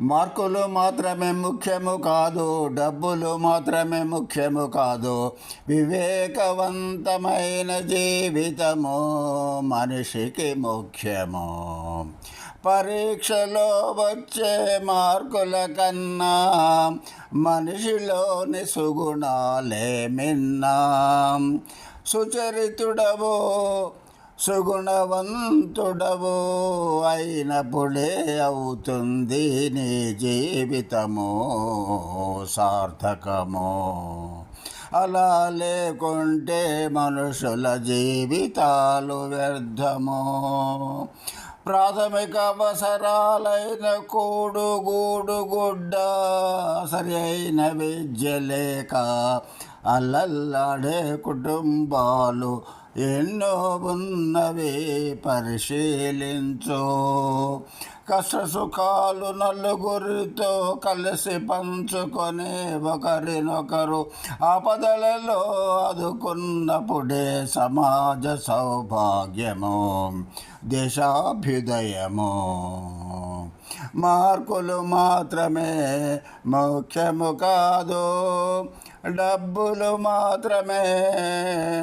మార్కులు మాత్రమే ముఖ్యము కాదు డబ్బులు మాత్రమే ముఖ్యము కాదు. వివేకవంతమైన జీవితము మనిషికి ముఖ్యము. పరీక్షలో వచ్చే మార్కుల కన్నా మనిషిలోని సుగుణాలే మిన్నా సుచరితుడవు సుగుణవంతుడవు అయినప్పుడే అవుతుంది నీ జీవితము సార్థకము. అలా లేకుంటే మనుషుల జీవితాలు వ్యర్థము. ప్రాథమిక అవసరాలైన కూడు గూడు గుడ్డ సరి అయిన విద్య లేక అల్లల్లాడే కుటుంబాలు ఎన్నో ఉన్నవి పరిశీలించు. కష్ట సుఖాలు నలుగురితో కలిసి పంచుకొని ఒకరినొకరు ఆపదలలో ఆదుకున్నప్పుడే సమాజ సౌభాగ్యము దేశాభ్యుదయము. మార్కులు మాత్రమే ముఖ్యము కాదు. డబ్బులు మాత్రమే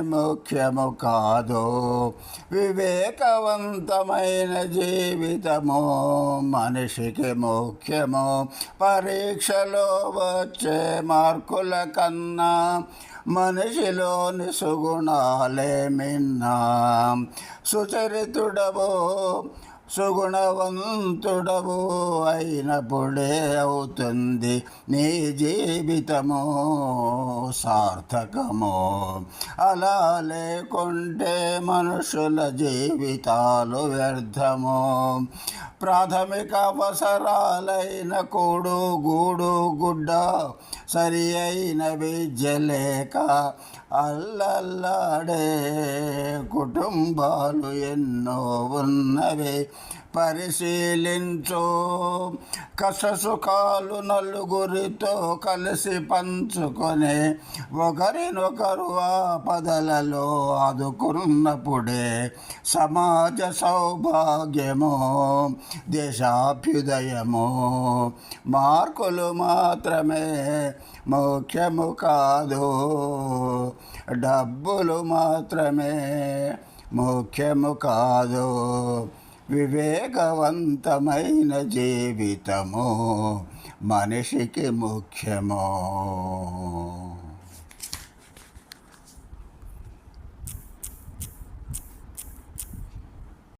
ముఖ్యము కాదు. వివేకవంతమైన జీవితము మనిషికి ముఖ్యము. పరీక్షలో వచ్చే మార్కుల కన్నా మనిషిలోని సుగుణాలే మిన్నా. సుచరితుడవో సుగుణవంతుడవు అయినప్పుడే అవుతుంది నీ జీవితము సార్థకము. అలా లేకుంటే మనుషుల జీవితాలు వ్యర్థము. ప్రాథమిక అవసరాలైన కూడు గూడు గుడ్డ సరి అయిన విద్య అల్లల్లాడే కుటుంబాలు ఎన్నో ఉన్నవి. పరిశీలించు కష్ట నలుగురితో కలిసి పంచుకొని ఒకరినొకరు ఆపదలలో ఆదుకున్నప్పుడే సమాజ సౌభాగ్యము దేశాభ్యుదయము మార్కులు మాత్రమే ముఖ్యము కాదు డబ్బులు మాత్రమే ముఖ్యము కాదు వివేకవంతమైన జీవితము మనిషికి ముఖ్యము.